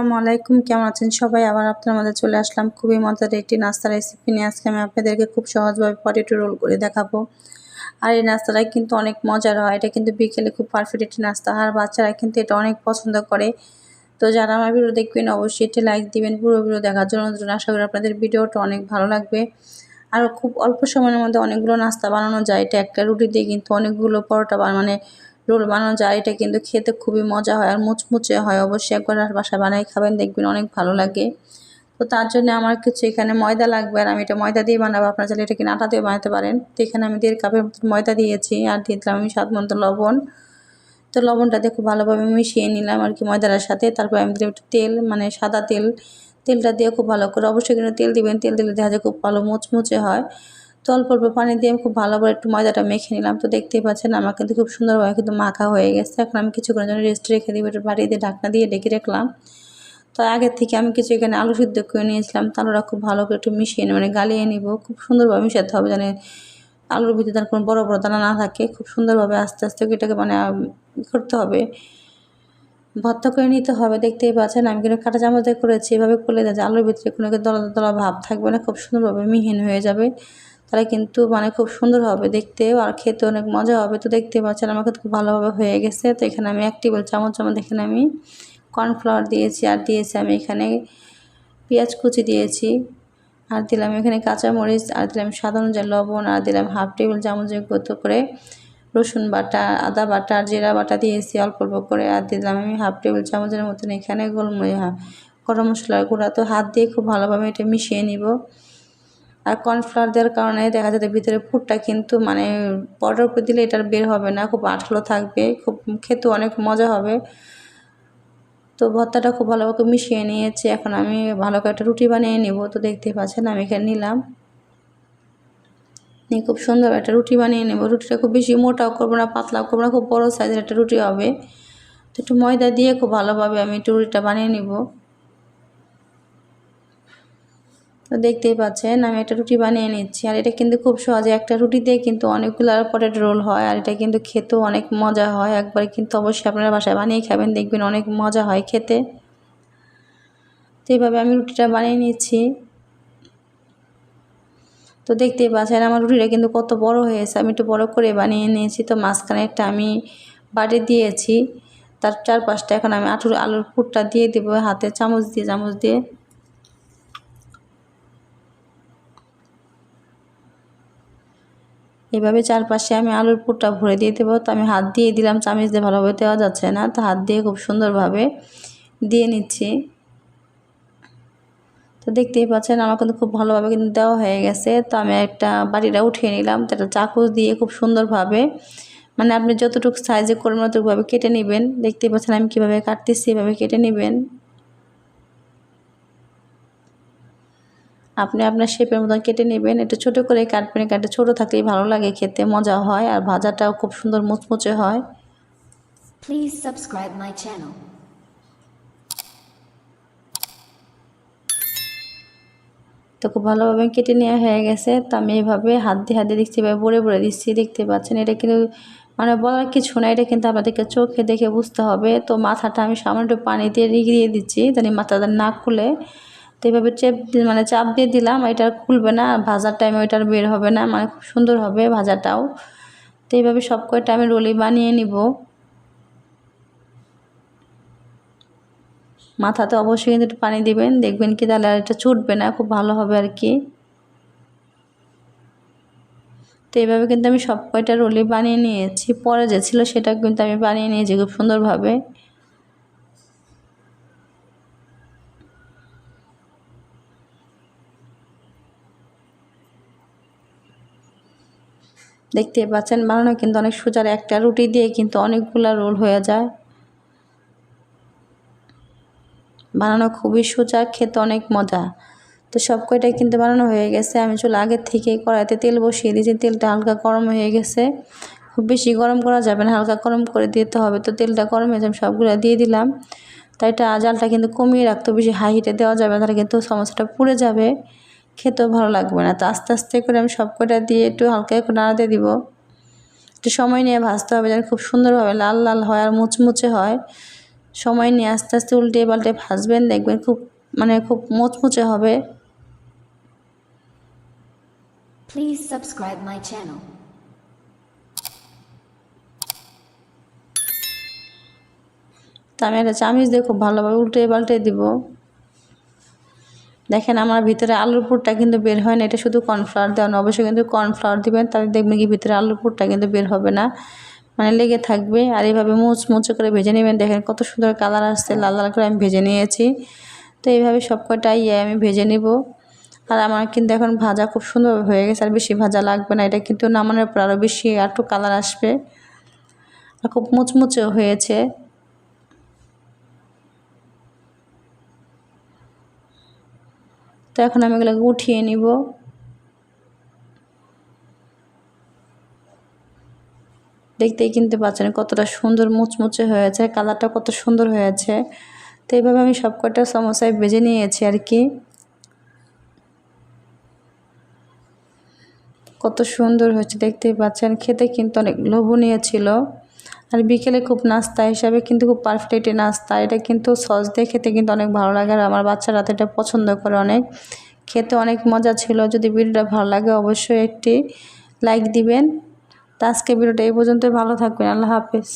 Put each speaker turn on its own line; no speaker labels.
আসসালামু আলাইকুম। কেমন আছেন সবাই? আবার আপনার মধ্যে চলে আসলাম খুবই মজার একটি নাস্তার রেসিপি নিয়ে। আজকে আমি আপনাদেরকে খুব সহজভাবে পটেটো রোল করে দেখাবো। আর এই নাস্তাটা কিন্তু অনেক মজার হয়। এটা কিন্তু বিকেলে খুব পারফেক্ট একটি নাস্তা। আর বাচ্চারা কিন্তু এটা অনেক পছন্দ করে। তো যারা আমার ভিডিও দেখবেন, অবশ্যই এটি লাইক দিবেন পুরো ভিডিও দেখার জন্য। আশা করি আপনাদের ভিডিওটা অনেক ভালো লাগবে। আর খুব অল্প সময়ের মধ্যে অনেকগুলো নাস্তা বানানো যায়। এটা একটা রুটি দিয়ে কিন্তু অনেকগুলো পরোটা মানে রোল বানানো যায়, এটা কিন্তু খেতে খুবই মজা হয় আর মুচমুচে হয়। অবশ্যই একবার বাসায় বানাই খাবেন, দেখবেন অনেক ভালো লাগে। তো তার জন্য আমার কিছু এখানে ময়দা লাগবে আর আমি এটা ময়দা দিয়ে বানাবো। আপনারা চাইলে এটা কিনে আটা দিয়ে বানাতে পারেন। তো এখানে আমি দেড় কাপের মতো ময়দা দিয়েছি আর দিয়ে দিলাম আমি স্বাদ মতো লবণ। তো লবণটা দিয়ে খুব ভালোভাবে মিশিয়ে নিলাম আর কি ময়দার সাথে। তারপর আমি দিলাম একটু তেল মানে সাদা তেল। তেলটা দিয়ে খুব ভালো করে অবশ্যই কিন্তু তেল দিবেন। তেল দিলে দেখা যায় খুব ভালো মুচমুচে হয়। তো অল্প অল্প পানি দিয়ে আমি খুব ভালোভাবে একটু ময়দাটা মেখে নিলাম। তো দেখতেই পাচ্ছেন আমার কিন্তু খুব সুন্দরভাবে কিন্তু মাখা হয়ে গেছে। এখন আমি কিছুক্ষণের জন্য রেস্ট রেখে দিব, একটু বাড়ি দিয়ে ঢাকনা দিয়ে ডেকে রাখলাম। তো আগের থেকে আমি কিছু এখানে আলু সিদ্ধ করে নিয়েছিলাম তালুরা খুব ভালো করে একটু মিশিয়ে মানে গালিয়ে নিব। খুব সুন্দরভাবে মিশাতে হবে যেন আলুর ভিতরে তার কোনো বড়ো বড়ো দানা না থাকে। খুব সুন্দরভাবে আস্তে আস্তে এটাকে মানে করতে হবে। ভর্তা করে নিতে হবে, দেখতেই পাচ্ছেন আমি কিন্তু কাঁটা চামচ দিয়ে করেছি। এভাবে করলে যে আলুর ভিতরে কোনো দলা দলা ভাব থাকবে না, খুব সুন্দরভাবে মিহিন হয়ে যাবে। তাহলে কিন্তু মানে খুব সুন্দর হবে দেখতেও আর খেতে অনেক মজা হবে। তো দেখতে পাচ্ছেন আমাকে খুব ভালোভাবে হয়ে গেছে। তো এখানে আমি এক টেবিল চামচ চামচ এখানে আমি কর্নফ্লাওয়ার দিয়েছি আর দিয়েছি আমি এখানে পেঁয়াজ কুচি দিয়েছি। আর দিলাম এখানে কাঁচামরিচ, আর দিলাম স্বাদ অনুযায়ী লবণ, আর দিলাম হাফ টেবিল চামচ মতো করে রসুন বাটা, আদা বাটা, আর জিরা বাটা দিয়েছি অল্প অল্প করে। আর দিলাম আমি হাফ টেবিল চামচের মতন এখানে গোলমরিচ, গরম মশলার গুঁড়া। তো হাত দিয়ে খুব ভালোভাবে এটা মিশিয়ে নিব। আর কর্নফ্লাওয়ার দেওয়ার কারণে দেখা যাচ্ছে ভিতরে ফুটটা কিন্তু মানে পরের উপর দিলে এটা বের হবে না, খুব আঠালো থাকবে, খুব খেতে অনেক মজা হবে। তো ভর্তাটা খুব ভালোভাবে মিশিয়ে নিয়েছি, এখন আমি ভালো করে একটা রুটি বানিয়ে নেব। তো দেখতেই পাচ্ছেন আমি এখানে নিলাম। নিয়ে খুব সুন্দর একটা রুটি বানিয়ে নেব। রুটিটা খুব বেশি মোটাও করব না, পাতলাও করব না, খুব বড়ো সাইজের একটা রুটি হবে। তো একটু ময়দা দিয়ে খুব ভালোভাবে আমি একটু রুটিটা বানিয়ে নিব। তো দেখতেই পাচ্ছেন, আমি একটা রুটি বানিয়ে নিচ্ছি। আর এটা কিন্তু খুব সহজে একটা রুটি দিয়ে কিন্তু অনেকগুলো পটেটো রোল হয়, আর এটা কিন্তু খেতেও অনেক মজা হয়। একবার কিন্তু অবশ্যই আপনারা বাসায় বানিয়ে খাবেন, দেখবেন অনেক মজা হয় খেতে। তো এইভাবে আমি রুটিটা বানিয়ে নিচ্ছি। তো দেখতেই পাচ্ছেন, আমার রুটিটা কিন্তু কত বড় হয়েছে। আমি একটু বড় করে বানিয়ে নিয়েছি, তো মাঝখানে একটা আমি বাটি দিয়েছি। তার চারপাশটা এখন আমি আটুর আলুর পুরটা দিয়ে দেবো হাতে, চামচ দিয়ে চামচ দিয়ে। এভাবে চারপাশে আমি আলুর পুরটা ভরে দিয়ে দেবো। তো আমি হাত দিয়ে দিলাম, চামিচ দিয়ে ভালোভাবে দেওয়া যাচ্ছে না। তো হাত দিয়ে খুব সুন্দরভাবে দিয়ে নিচ্ছি। তো দেখতেই পাচ্ছেন, আমার কিন্তু খুব ভালোভাবে কিন্তু দেওয়া হয়ে গেছে। তো আমি একটা বাটিটা উঠিয়ে নিলাম, তো একটা চাকু দিয়ে খুব সুন্দরভাবে মানে আপনি যতটুকু সাইজে করবেন অতটুকুভাবে কেটে নেবেন। দেখতেই পাচ্ছেন আমি কীভাবে কাটতেছি, এভাবে কেটে নেবেন। আপনি আপনার শেপের মতন কেটে নেবেন। এটা ছোটো করে কাটবেন। কাটে ছোটো থাকলেই ভালো লাগে খেতে মজা হয় আর ভাজাটাও খুব সুন্দর মুচমুচে হয়।
Please subscribe my channel.
তো খুব ভালোভাবে কেটে নেওয়া হয়ে গেছে। তো আমি এভাবে হাত দিয়ে হাত দিয়ে দেখছি এভাবে বড়ে বড়ে দিচ্ছি। দেখতে পাচ্ছেন এটা কিন্তু মানে বলার কিছু না এটা কিন্তু আপনাদেরকে চোখে দেখে বুঝতে হবে। তো মাথাটা আমি সামান্য একটু পানি দিয়ে রিগিয়ে দিচ্ছি জানি মাথাটা না খুলে। তো এইভাবে চেপ মানে চাপ দিয়ে দিলাম, এটা খুলবে না ভাজার টাইমে ওইটার বের হবে না মানে খুব সুন্দর হবে ভাজাটাও। তো এইভাবে সব কয়টা আমি রোলি বানিয়ে নিব। মাথাতে অবশ্যই কিন্তু একটু পানি দিবেন, দেখবেন কি তাহলে আর এটা ছুটবে না, খুব ভালো হবে আর কি। তো এইভাবে কিন্তু আমি সব কয়টা রোলি বানিয়ে নিয়েছি, পরে যে ছিল সেটা কিন্তু আমি বানিয়ে নিয়েছি খুব সুন্দরভাবে। দেখতে পাচ্ছেন, বানানো কিন্তু অনেক সোজার একটা রুটি দিয়ে কিন্তু অনেকগুলা রোল হয়ে যায়। বানানো খুবই সোজা, খেতে অনেক মজা। তো সব কয়টাই কিন্তু বানানো হয়ে গেছে। আমি চলে আগের থেকে কড়াইতে তেল বসিয়ে দিয়েছি। তেলটা হালকা গরম হয়ে গেছে। খুব বেশি গরম করা যাবে না, হালকা গরম করে দিতে হবে। তো তেলটা গরম হয়েছে আমি সবগুলো দিয়ে দিলাম। তাই এটা জালটা কিন্তু কমিয়ে রাখতে বেশি হাই হিটে দেওয়া যাবে তাহলে কিন্তু সমস্যাটা পুড়ে যাবে। খেতেও ভালো লাগবে না। তো আস্তে আস্তে করে আমি সব কটা দিয়ে একটু হালকা একটু নাড়াতে দিব। একটু সময় নিয়ে ভাজতে হবে যেন খুব সুন্দরভাবে লাল লাল হয় আর মুচমুচে হয়। সময় নিয়ে আস্তে আস্তে উল্টে পাল্টে ভাজবেন দেখবেন খুব মানে খুব মুচমুচে হবে।
Please subscribe my channel.
তা আমি একটা চামিচ দিয়ে খুব ভালোভাবে উল্টে পাল্টে দিব। দেখেন আমার ভিতরে আলুর পুরটা কিন্তু বের হয় না, এটা শুধু কর্নফ্লাওয়ার দেওয়া অবশ্যই কিন্তু কর্নফ্লাওয়ার দিবেন, তাহলে দেখবেন কি ভিতরে আলুর পুরটা কিন্তু বের হবে না মানে লেগে থাকবে, আর এইভাবে মুচ মুচে করে ভেজে নেবেন, দেখেন কত সুন্দর কালার আসছে, লাল লাল করে আমি ভেজে নিয়েছি, তো এইভাবে সব কটা ইয়ে আমি ভেজে নিব, আর আমার কিন্তু এখন ভাজা খুব সুন্দর হয়ে গেছে, আর বেশি ভাজা লাগবে না, এটা কিন্তু নামানোর পর আরও বেশি একটু কালার আসবে, আর খুব মুচমুচে হয়েছে তো এখন আমি এগুলোকে উঠিয়ে নিব। দেখতেই কিনতে পাচ্ছেন কতটা সুন্দর মুচমুচে হয়েছে কালারটা কত সুন্দর হয়েছে। তো এইভাবে আমি সব কটা সমস্যায় বেজে নিয়েছি আর কি। কত সুন্দর হয়েছে, দেখতেই পাচ্ছেন। খেতে কিন্তু অনেক লোভনীয় ছিল। আর বিকেলে খুব নাস্তা হিসাবে কিন্তু খুব পারফেক্ট নাস্তা। এটা কিন্তু সস দিয়ে খেতে কিন্তু অনেক ভালো লাগে আর আমার বাচ্চারা তো এটা পছন্দ করে অনেক। খেতে অনেক মজা ছিল। যদি ভিডিওটা ভালো লাগে অবশ্যই একটি লাইক দিবেন। তো আজকে ভিডিওটা এই পর্যন্তই। ভালো থাকবেন। আল্লাহ হাফেজ।